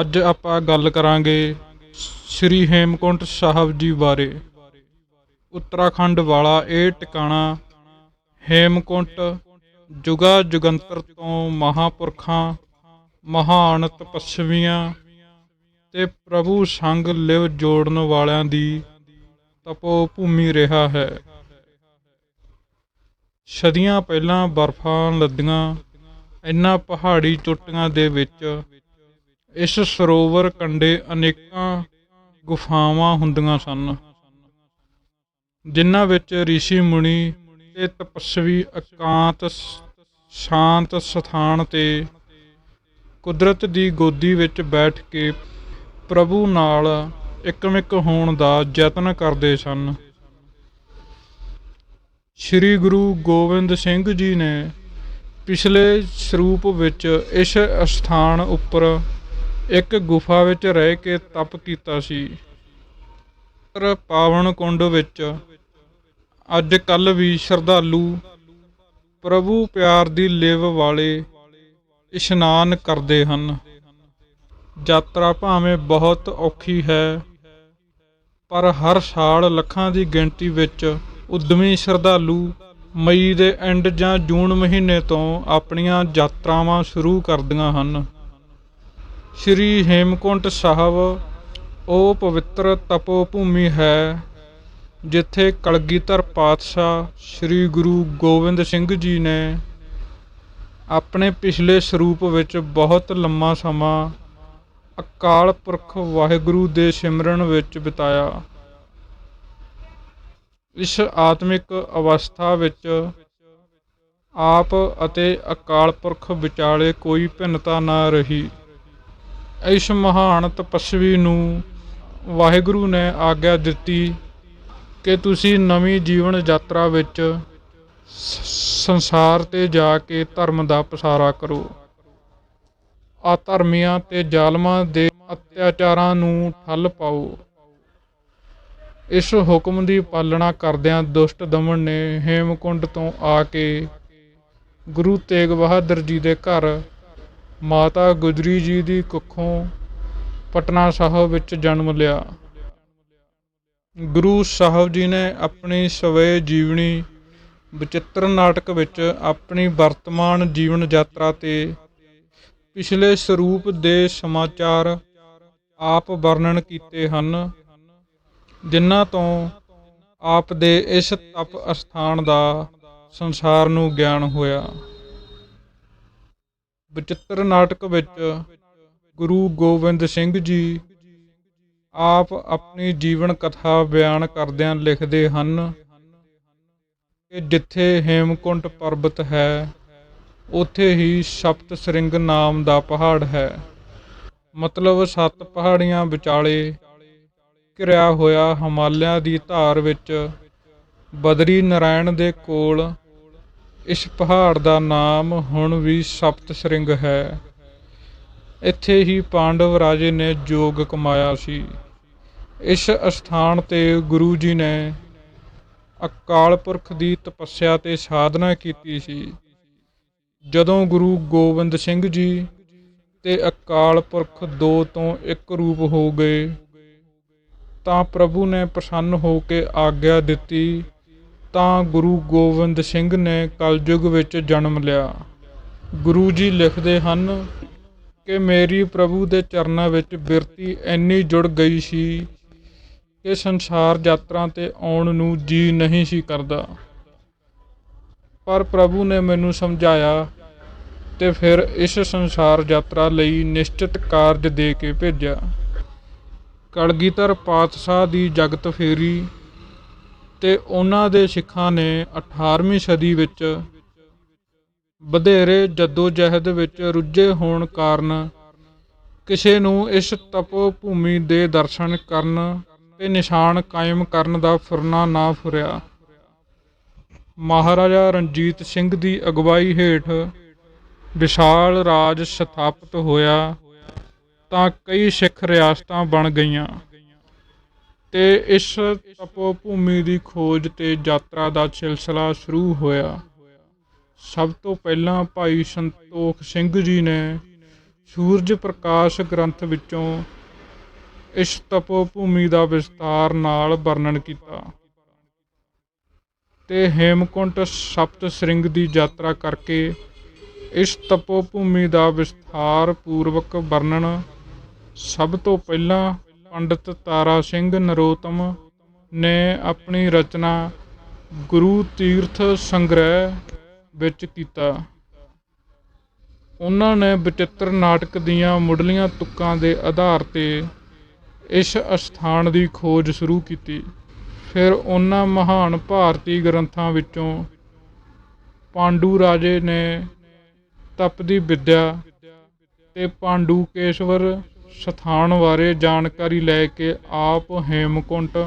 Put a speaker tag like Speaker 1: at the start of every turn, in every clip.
Speaker 1: ਅੱਜ ਆਪਾਂ ਗੱਲ ਕਰਾਂਗੇ ਸ੍ਰੀ ਹੇਮਕੁੰਟ ਸਾਹਿਬ ਜੀ ਬਾਰੇ। ਉੱਤਰਾਖੰਡ ਵਾਲਾ ਇਹ ਟਿਕਾਣਾ ਹੇਮਕੁੰਟ ਜੁਗਾ ਜੁਗੰਤਰ ਤੋਂ ਮਹਾਪੁਰਖਾਂ, ਮਹਾਨ ਤਪਸਵੀਆਂ ਤੇ ਪ੍ਰਭੂ ਸੰਗ ਲਿਵ ਜੋੜਨ ਵਾਲਿਆਂ ਦੀ ਤਪੋ ਭੂਮੀ ਰਿਹਾ ਹੈ। ਸਦੀਆਂ ਪਹਿਲਾਂ ਬਰਫਾਂ ਲੱਦੀਆਂ ਇਹਨਾਂ ਪਹਾੜੀ ਚੋਟੀਆਂ ਦੇ ਵਿੱਚ ਇਸ ਸਰੋਵਰ ਕੰਢੇ ਅਨੇਕਾਂ ਗੁਫਾਵਾਂ ਹੁੰਦੀਆਂ ਸਨ, ਜਿਨ੍ਹਾਂ ਵਿੱਚ ઋષਿ ਮੁਨੀ ਤੇ ਤਪਸਵੀ ਇਕਾਂਤ ਸ਼ਾਂਤ ਸਥਾਨ ਤੇ ਕੁਦਰਤ ਦੀ ਗੋਦੀ ਵਿੱਚ ਬੈਠ ਕੇ ਪ੍ਰਭੂ ਨਾਲ ਇਕਮਿਕ ਹੋਣ ਦਾ ਯਤਨ ਕਰਦੇ ਸਨ। ਸ੍ਰੀ ਗੁਰੂ ਗੋਬਿੰਦ ਸਿੰਘ ਜੀ ਨੇ ਪਿਛਲੇ ਸਰੂਪ ਵਿੱਚ ਇਸ ਅਸਥਾਨ ਉੱਪਰ ਇੱਕ ਗੁਫਾ ਵਿੱਚ ਰਹਿ ਕੇ ਤਪ ਕੀਤਾ ਸੀ। ਪਰ ਪਾਵਨ ਕੁੰਡ ਵਿੱਚ ਅੱਜ ਕੱਲ ਵੀ ਸ਼ਰਧਾਲੂ ਪ੍ਰਭੂ ਪਿਆਰ ਦੀ ਲਿਵ ਵਾਲੇ ਇਸ਼ਨਾਨ ਕਰਦੇ ਹਨ। ਯਾਤਰਾ ਭਾਵੇਂ ਬਹੁਤ ਔਖੀ ਹੈ, ਪਰ ਹਰ ਸਾਲ ਲੱਖਾਂ ਦੀ ਗਿਣਤੀ ਵਿੱਚ ਉਦਮੀ ਸ਼ਰਧਾਲੂ ਮਈ ਦੇ ਐਂਡ ਜਾਂ ਜੂਨ ਮਹੀਨੇ ਤੋਂ ਆਪਣੀਆਂ ਯਾਤਰਾਵਾਂ ਸ਼ੁਰੂ ਕਰਦੀਆਂ ਹਨ। ਸ੍ਰੀ ਹੇਮਕੁੰਟ ਸਾਹਿਬ, ਉਹ ਪਵਿੱਤਰ ਤਪੋ ਭੂਮੀ ਹੈ, ਜਿੱਥੇ ਕਲਗੀਧਰ ਪਾਤਸ਼ਾਹ ਸ੍ਰੀ ਗੁਰੂ ਗੋਬਿੰਦ ਸਿੰਘ ਜੀ ਨੇ ਆਪਣੇ ਪਿਛਲੇ ਸਰੂਪ ਵਿੱਚ ਬਹੁਤ ਲੰਮਾ ਸਮਾਂ ਅਕਾਲ ਪੁਰਖ ਵਾਹਿਗੁਰੂ ਦੇ ਸਿਮਰਨ ਵਿੱਚ ਬਿਤਾਇਆ। ਇਸ ਆਤਮਿਕ ਅਵਸਥਾ ਵਿੱਚ ਆਪ ਅਤੇ ਅਕਾਲ ਪੁਰਖ ਵਿਚਾਲੇ ਕੋਈ ਭਿੰਨਤਾ ਨਾ ਰਹੀ। ਇਸ ਮਹਾਨ ਤਪਸਵੀ ਨੂੰ ਵਾਹਿਗੁਰੂ ਨੇ ਆਗਿਆ ਦਿੱਤੀ ਕਿ ਤੁਸੀਂ ਨਵੀਂ ਜੀਵਨ ਯਾਤਰਾ ਵਿੱਚ ਸੰਸਾਰ ਤੇ ਜਾ ਕੇ ਧਰਮ ਦਾ ਪਸਾਰਾ ਕਰੋ। ਆ ਧਰਮੀਆਂ ਤੇ ਜ਼ਾਲਮਾਂ ਦੇ ਅਤਿਆਚਾਰਾਂ ਨੂੰ ਠੱਲ ਪਾਓ। ਇਸ ਹੁਕਮ ਦੀ ਪਾਲਣਾ ਕਰਦਿਆਂ ਦੁਸ਼ਟ ਦਮਨ ਨੇ ਹੇਮਕੁੰਡ ਤੋਂ ਆ ਕੇ ਗੁਰੂ ਤੇਗ ਬਹਾਦਰ ਜੀ ਦੇ ਘਰ ਮਾਤਾ ਗੁਜਰੀ ਜੀ ਦੀ ਕੁੱਖੋਂ ਪਟਨਾ ਸਾਹਿਬ ਵਿੱਚ ਜਨਮ ਲਿਆ। ਗੁਰੂ ਸਾਹਿਬ ਜੀ ਨੇ ਆਪਣੀ ਸਵੈ ਜੀਵਨੀ ਬਚਿੱਤਰ ਨਾਟਕ ਵਿੱਚ ਆਪਣੀ ਵਰਤਮਾਨ ਜੀਵਨ ਯਾਤਰਾ ਤੇ ਪਿਛਲੇ ਸਰੂਪ ਦੇ ਸਮਾਚਾਰ ਆਪ ਵਰਣਨ ਕੀਤੇ ਹਨ, ਜਿਨ੍ਹਾਂ ਤੋਂ ਆਪ ਦੇ ਇਸ ਤਪ ਅਸਥਾਨ ਦਾ ਸੰਸਾਰ ਨੂੰ ਗਿਆਨ ਹੋਇਆ। ਬਚਿੱਤਰ ਨਾਟਕ ਵਿੱਚ ਗੁਰੂ ਗੋਬਿੰਦ ਸਿੰਘ ਜੀ ਆਪ ਆਪਣੀ ਜੀਵਨ ਕਥਾ ਬਿਆਨ ਕਰਦਿਆਂ ਲਿਖਦੇ ਹਨ ਕਿ ਜਿੱਥੇ ਹੇਮਕੁੰਟ ਪਰਬਤ ਹੈ, ਉੱਥੇ ਹੀ ਸਪਤ ਸ੍ਰਿੰਗ ਨਾਮ ਦਾ ਪਹਾੜ ਹੈ। ਮਤਲਬ ਸੱਤ ਪਹਾੜੀਆਂ ਵਿਚਾਲੇ ਘਿਰਿਆ ਹੋਇਆ ਹਿਮਾਲਿਆ ਦੀ ਧਾਰ ਵਿੱਚ ਬਦਰੀ ਨਾਰਾਇਣ ਦੇ ਕੋਲ ਇਸ ਪਹਾੜ ਦਾ ਨਾਮ ਹੁਣ ਵੀ ਸਪਤ ਸ੍ਰਿੰਗ ਹੈ। ਇੱਥੇ ਹੀ ਪਾਂਡਵ ਰਾਜੇ ਨੇ ਜੋਗ ਕਮਾਇਆ ਸੀ। ਇਸ ਅਸਥਾਨ ਤੇ ਗੁਰੂ ਜੀ ਨੇ ਅਕਾਲ ਪੁਰਖ ਦੀ ਤਪੱਸਿਆ ਤੇ ਸਾਧਨਾ ਕੀਤੀ ਸੀ। ਜਦੋਂ ਗੁਰੂ ਗੋਬਿੰਦ ਸਿੰਘ ਜੀ ਤੇ ਅਕਾਲ ਪੁਰਖ ਦੋ ਤੋਂ ਇੱਕ ਰੂਪ ਹੋ ਗਏ, ਤਾਂ ਪ੍ਰਭੂ ਨੇ ਪ੍ਰਸੰਨ ਹੋ ਕੇ ਆਗਿਆ ਦਿੱਤੀ ਤਾਂ ਗੁਰੂ ਗੋਬਿੰਦ ਸਿੰਘ ਨੇ ਕਲਯੁਗ ਵਿੱਚ ਜਨਮ ਲਿਆ। ਗੁਰੂ ਜੀ ਲਿਖਦੇ ਹਨ ਕਿ ਮੇਰੀ ਪ੍ਰਭੂ ਦੇ ਚਰਨਾਂ ਵਿੱਚ ਬਿਰਤੀ ਇੰਨੀ ਜੁੜ ਗਈ ਸੀ ਕਿ ਸੰਸਾਰ ਯਾਤਰਾ ਤੇ ਆਉਣ ਨੂੰ ਜੀ ਨਹੀਂ ਸੀ ਕਰਦਾ। ਪਰ ਪ੍ਰਭੂ ਨੇ ਮੈਨੂੰ ਸਮਝਾਇਆ ਤੇ ਫਿਰ ਇਸ ਸੰਸਾਰ ਯਾਤਰਾ ਲਈ ਨਿਸ਼ਚਿਤ ਕਾਰਜ ਦੇ ਕੇ ਭੇਜਿਆ। ਕਲਗੀਧਰ ਪਾਤਸ਼ਾਹ ਦੀ ਜਗਤ ਫੇਰੀ ਤੇ ਉਹਨਾਂ ਦੇ ਸਿੱਖਾਂ ਨੇ 18ਵੀਂ ਸਦੀ ਵਿੱਚ ਵਧੇਰੇ ਜਦੋਜਹਿਦ ਵਿੱਚ ਰੁੱਝੇ ਹੋਣ ਕਾਰਨ ਕਿਸੇ ਨੂੰ ਇਸ ਤਪੋ ਭੂਮੀ ਦੇ ਦਰਸ਼ਨ ਕਰਨ ਤੇ ਨਿਸ਼ਾਨ ਕਾਇਮ ਕਰਨ ਦਾ ਫੁਰਨਾ ਨਾ ਫੁਰਿਆ। ਮਹਾਰਾਜਾ ਰਣਜੀਤ ਸਿੰਘ ਦੀ ਅਗਵਾਈ ਹੇਠ ਵਿਸ਼ਾਲ ਰਾਜ ਸਥਾਪਿਤ ਹੋਇਆ ਤਾਂ ਕਈ ਸਿੱਖ ਰਿਆਸਤਾਂ ਬਣ ਗਈਆਂ। ਤੇ ਇਸ ਤਪੋ ਭੂਮੀ ਦੀ ਖੋਜ ਤੇ ਯਾਤਰਾ ਦਾ ਸਿਲਸਿਲਾ ਸ਼ੁਰੂ ਹੋਇਆ। ਸਭ ਤੋਂ ਪਹਿਲਾਂ ਭਾਈ ਸੰਤੋਖ ਸਿੰਘ ਜੀ ਨੇ ਸੂਰਜ ਪ੍ਰਕਾਸ਼ ਗ੍ਰੰਥ ਵਿੱਚੋਂ ਇਸ ਤਪੋ ਭੂਮੀ ਦਾ ਵਿਸਤਾਰ ਨਾਲ ਵਰਣਨ ਕੀਤਾ ਤੇ ਹੇਮਕੁੰਟ ਸਪਤ ਸਿੰਘ ਦੀ ਯਾਤਰਾ ਕਰਕੇ ਇਸ ਤਪੋ ਭੂਮੀ ਦਾ ਵਿਸਥਾਰ ਪੂਰਵਕ ਵਰਣਨ ਸਭ ਤੋਂ ਪਹਿਲਾਂ ਪੰਡਿਤ ਤਾਰਾ ਸਿੰਘ ਨਰੋਤਮ ਨੇ ਆਪਣੀ ਰਚਨਾ ਗੁਰੂ ਤੀਰਥ ਸੰਗ੍ਰਹਿ ਵਿੱਚ ਕੀਤਾ। ਉਹਨਾਂ ਨੇ ਬਚਿੱਤਰ ਨਾਟਕ ਦੀਆਂ ਮੁੱਢਲੀਆਂ ਤੁਕਾਂ ਦੇ ਆਧਾਰ ਤੇ ਇਸ ਅਸਥਾਨ ਦੀ ਖੋਜ ਸ਼ੁਰੂ ਕੀਤੀ। ਫਿਰ ਉਹਨਾਂ ਮਹਾਨ ਭਾਰਤੀ ਗ੍ਰੰਥਾਂ ਵਿੱਚੋਂ ਪਾਂਡੂ ਰਾਜੇ ਨੇ ਤਪ ਦੀ ਵਿੱਦਿਆ ਤੇ ਪਾਂਡੂ ਕੇਸ਼ਵਰ ਸਥਾਨ ਬਾਰੇ ਜਾਣਕਾਰੀ ਲੈ ਕੇ ਆਪ ਹੇਮਕੁੰਟ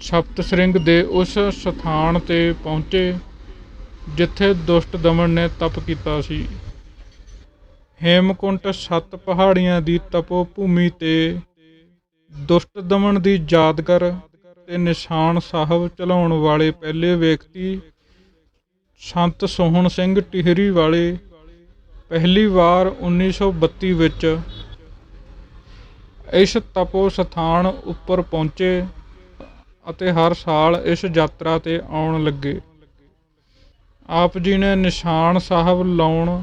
Speaker 1: ਸਪਤ ਸ੍ਰਿੰਗ ਦੇ ਉਸ ਸਥਾਨ ਤੇ ਪਹੁੰਚੇ, ਜਿੱਥੇ ਦੁਸ਼ਟ ਦਮਨ ਨੇ ਤਪ ਕੀਤਾ ਸੀ। ਹੇਮਕੁੰਟ ਸੱਤ ਪਹਾੜੀਆਂ ਦੀ ਤਪੋ ਭੂਮੀ ਤੇ ਦੁਸ਼ਟ ਦਮਨ ਦੀ ਯਾਦਗਾਰ ਤੇ ਨਿਸ਼ਾਨ ਸਾਹਿਬ ਚਲਾਉਣ ਵਾਲੇ ਪਹਿਲੇ ਵਿਅਕਤੀ ਸੰਤ ਸੋਹਣ ਸਿੰਘ ਟਿਹਰੀ ਵਾਲੇ, ਪਹਿਲੀ ਵਾਰ 1932 ਵਿੱਚ ਇਸ ਤਪੋ ਸਥਾਨ ਉੱਪਰ ਪਹੁੰਚੇ ਅਤੇ ਹਰ ਸਾਲ ਇਸ ਯਾਤਰਾ ਤੇ ਆਉਣ ਲੱਗੇ। ਆਪ ਜੀ ਨੇ ਨਿਸ਼ਾਨ ਸਾਹਿਬ ਲਾਉਣ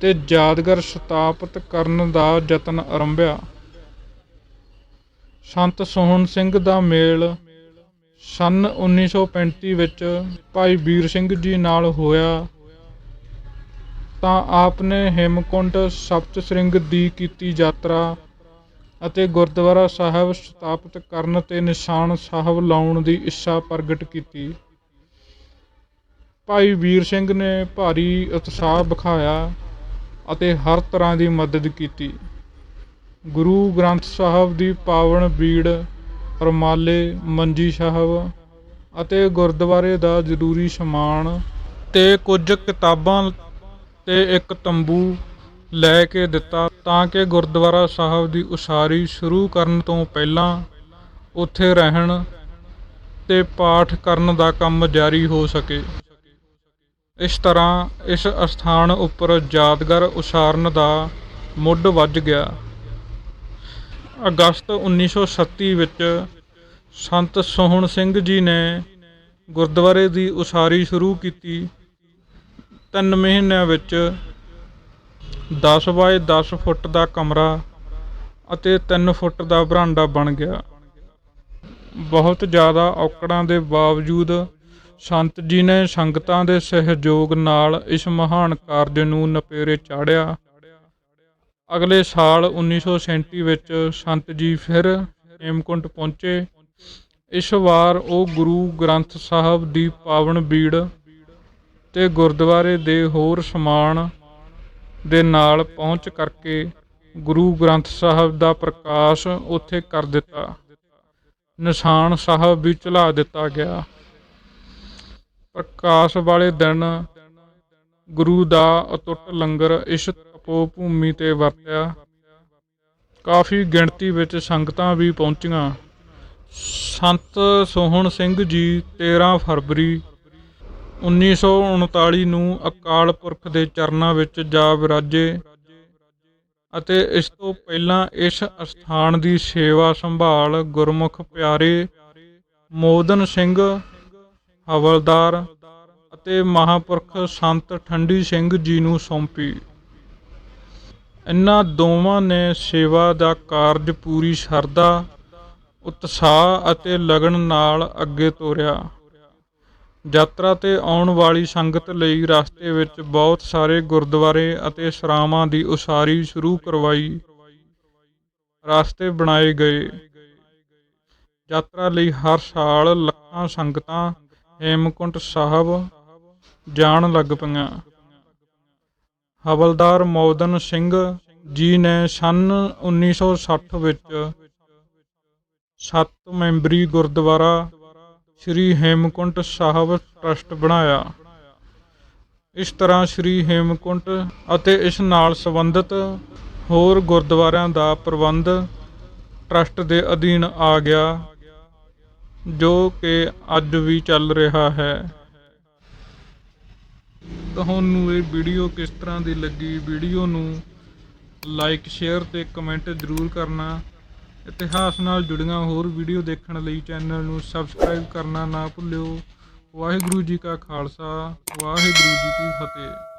Speaker 1: ਤੇ ਯਾਦਗਾਰ ਸਥਾਪਿਤ ਕਰਨ ਦਾ ਯਤਨ ਆਰੰਭਿਆ। ਸੰਤ ਸੋਹਣ ਸਿੰਘ ਦਾ ਮੇਲ ਸਨ 1935 ਵਿੱਚ ਭਾਈ ਵੀਰ ਸਿੰਘ ਜੀ ਨਾਲ ਹੋਇਆ। ਤਾਂ ਆਪ ਨੇ ਹੇਮਕੁੰਟ ਸਪਤ ਸਿੰਘ ਦੀ ਕੀਤੀ ਯਾਤਰਾ ਅਤੇ ਗੁਰਦੁਆਰਾ ਸਾਹਿਬ ਸਥਾਪਿਤ ਕਰਨ ਤੇ ਨਿਸ਼ਾਨ ਸਾਹਿਬ ਲਾਉਣ ਦੀ ਇੱਛਾ ਪ੍ਰਗਟ ਕੀਤੀ। ਭਾਈ ਵੀਰ ਸਿੰਘ ਨੇ ਭਾਰੀ ਉਤਸ਼ਾਹ ਵਿਖਾਇਆ ਅਤੇ ਹਰ ਤਰ੍ਹਾਂ ਦੀ ਮਦਦ ਕੀਤੀ। ਗੁਰੂ ਗ੍ਰੰਥ ਸਾਹਿਬ ਦੀ ਪਾਵਨ ਬੀੜ, ਰਮਾਲੇ, ਮੰਜੀ ਸਾਹਿਬ ਅਤੇ ਗੁਰਦੁਆਰੇ ਦਾ ਜ਼ਰੂਰੀ ਸਮਾਨ ਤੇ ਕੁਝ ਕਿਤਾਬਾਂ ਤੇ ਇੱਕ ਤੰਬੂ ਲੈ ਕੇ ਦਿੱਤਾ। ਤਾਂ ਕਿ ਗੁਰਦੁਆਰਾ ਸਾਹਿਬ ਦੀ ਉਸਾਰੀ ਸ਼ੁਰੂ ਕਰਨ ਤੋਂ ਪਹਿਲਾਂ ਉੱਥੇ ਰਹਿਣ ਤੇ ਪਾਠ ਕਰਨ ਦਾ ਕੰਮ ਜਾਰੀ ਹੋ ਸਕੇ। ਇਸ ਤਰ੍ਹਾਂ ਇਸ ਅਸਥਾਨ ਉੱਪਰ ਯਾਦਗਾਰ ਉਸਾਰਨ ਦਾ ਮੁੱਢ ਵੱਜ ਗਿਆ। ਅਗਸਤ 1937 ਵਿੱਚ ਸੰਤ ਸੋਹਣ ਸਿੰਘ ਜੀ ਨੇ ਗੁਰਦੁਆਰੇ ਦੀ ਉਸਾਰੀ ਸ਼ੁਰੂ ਕੀਤੀ। ਤਿੰਨ ਮਹੀਨਿਆਂ ਵਿੱਚ 10 ਬਾਏ 10 ਫੁੱਟ ਦਾ ਕਮਰਾ ਅਤੇ 3 ਫੁੱਟ ਦਾ ਬਰਾਂਡਾ ਬਣ ਗਿਆ। ਬਹੁਤ ਜ਼ਿਆਦਾ ਔਕੜਾਂ ਦੇ ਬਾਵਜੂਦ ਸੰਤ ਜੀ ਨੇ ਸੰਗਤਾਂ ਦੇ ਸਹਿਯੋਗ ਨਾਲ ਇਸ ਮਹਾਨ ਕਾਰਜ ਨੂੰ ਨਪੇਰੇ ਚਾੜਿਆ। ਅਗਲੇ ਸਾਲ 1937 ਵਿੱਚ ਸੰਤ ਜੀ ਫਿਰ ਹੇਮਕੁੰਟ ਪਹੁੰਚੇ। ਇਸ ਵਾਰ ਉਹ ਗੁਰੂ ਗ੍ਰੰਥ ਸਾਹਿਬ ਦੀ ਪਾਵਨ ਬੀੜ ਤੇ ਗੁਰਦੁਆਰੇ ਦੇ ਹੋਰ ਸਮਾਨ ਦੇ ਨਾਲ ਪਹੁੰਚ ਕਰਕੇ ਗੁਰੂ ਗ੍ਰੰਥ ਸਾਹਿਬ ਦਾ ਪ੍ਰਕਾਸ਼ ਉੱਥੇ ਕਰ ਦਿੱਤਾ। ਨਿਸ਼ਾਨ ਸਾਹਿਬ ਵੀ ਚਲਾ ਦਿੱਤਾ ਗਿਆ। ਪ੍ਰਕਾਸ਼ ਵਾਲੇ ਦਿਨ ਗੁਰੂ ਦਾ ਅਟੁੱਟ ਲੰਗਰ ਇਸ ਤਪੋ ਭੂਮੀ ਤੇ ਵਰਤਿਆ। ਕਾਫੀ ਗਿਣਤੀ ਵਿੱਚ ਸੰਗਤਾਂ ਵੀ ਪਹੁੰਚੀਆਂ। ਸੰਤ ਸੋਹਣ ਸਿੰਘ ਜੀ 13 ਫਰਵਰੀ 1939 ਨੂੰ ਅਕਾਲ ਪੁਰਖ ਦੇ ਚਰਨਾਂ ਵਿੱਚ ਜਾ ਵਿਰਾਜੇ ਅਤੇ ਇਸ ਤੋਂ ਪਹਿਲਾਂ ਇਸ ਅਸਥਾਨ ਦੀ ਸੇਵਾ ਸੰਭਾਲ ਗੁਰਮੁਖ ਪਿਆਰੇ ਮੋਦਨ ਸਿੰਘ ਹਵਲਦਾਰ ਅਤੇ ਮਹਾਪੁਰਖ ਸੰਤ ਠੰਡੀ ਸਿੰਘ ਜੀ ਨੂੰ ਸੌਂਪੀ। ਇਨ੍ਹਾਂ ਦੋਵਾਂ ਨੇ ਸੇਵਾ ਦਾ ਕਾਰਜ ਪੂਰੀ ਸ਼ਰਧਾ, ਉਤਸ਼ਾਹ ਅਤੇ ਲਗਨ ਨਾਲ ਅੱਗੇ ਤੋਰਿਆ। ਯਾਤਰਾ ਤੇ ਆਉਣ ਵਾਲੀ ਸੰਗਤ ਲਈ ਰਸਤੇ ਵਿੱਚ ਬਹੁਤ ਸਾਰੇ ਗੁਰਦੁਆਰੇ ਅਤੇ ਸਰਾਵਾਂ ਦੀ ਉਸਾਰੀ ਸ਼ੁਰੂ ਕਰਵਾਈ। ਰਸਤੇ ਬਣਾਏ ਗਏ। ਯਾਤਰਾ ਲਈ ਹਰ ਸਾਲ ਲੱਖਾਂ ਸੰਗਤਾਂ ਹੇਮਕੁੰਟ ਸਾਹਿਬ ਜਾਣ ਲੱਗ ਪਈਆਂ। ਹਵਲਦਾਰ ਮੌਦਨ ਸਿੰਘ ਜੀ ਨੇ ਸੰਨ 1960 ਵਿੱਚ ਸੱਤ ਮੈਂਬਰੀ ਗੁਰਦੁਆਰਾ ਸ੍ਰੀ ਹੇਮਕੁੰਟ ਸਾਹਿਬ ਟਰਸਟ ਬਣਾਇਆ। ਇਸ ਤਰ੍ਹਾਂ ਸ੍ਰੀ ਹੇਮਕੁੰਟ ਅਤੇ ਇਸ ਨਾਲ ਸੰਬੰਧਿਤ ਹੋਰ ਗੁਰਦੁਆਰਿਆਂ ਦਾ ਪ੍ਰਬੰਧ ਟਰਸਟ ਦੇ ਅਧੀਨ ਆ ਗਿਆ, ਜੋ ਕਿ ਅੱਜ ਵੀ ਚੱਲ ਰਿਹਾ ਹੈ। ਤੁਹਾਨੂੰ ਇਹ ਵੀਡੀਓ ਕਿਸ ਤਰ੍ਹਾਂ ਦੀ ਲੱਗੀ? ਵੀਡੀਓ ਨੂੰ ਲਾਈਕ, ਸ਼ੇਅਰ ਤੇ ਕਮੈਂਟ ਜ਼ਰੂਰ ਕਰਨਾ। ਇਤਿਹਾਸ ਨਾਲ ਜੁੜੀਆਂ ਹੋਰ ਵੀਡੀਓ ਦੇਖਣ ਲਈ ਚੈਨਲ ਨੂੰ ਸਬਸਕ੍ਰਾਈਬ ਕਰਨਾ ਨਾ ਭੁੱਲਿਓ। ਵਾਹਿਗੁਰੂ ਜੀ ਕਾ ਖਾਲਸਾ, ਵਾਹਿਗੁਰੂ ਜੀ ਕੀ ਫਤਿਹ।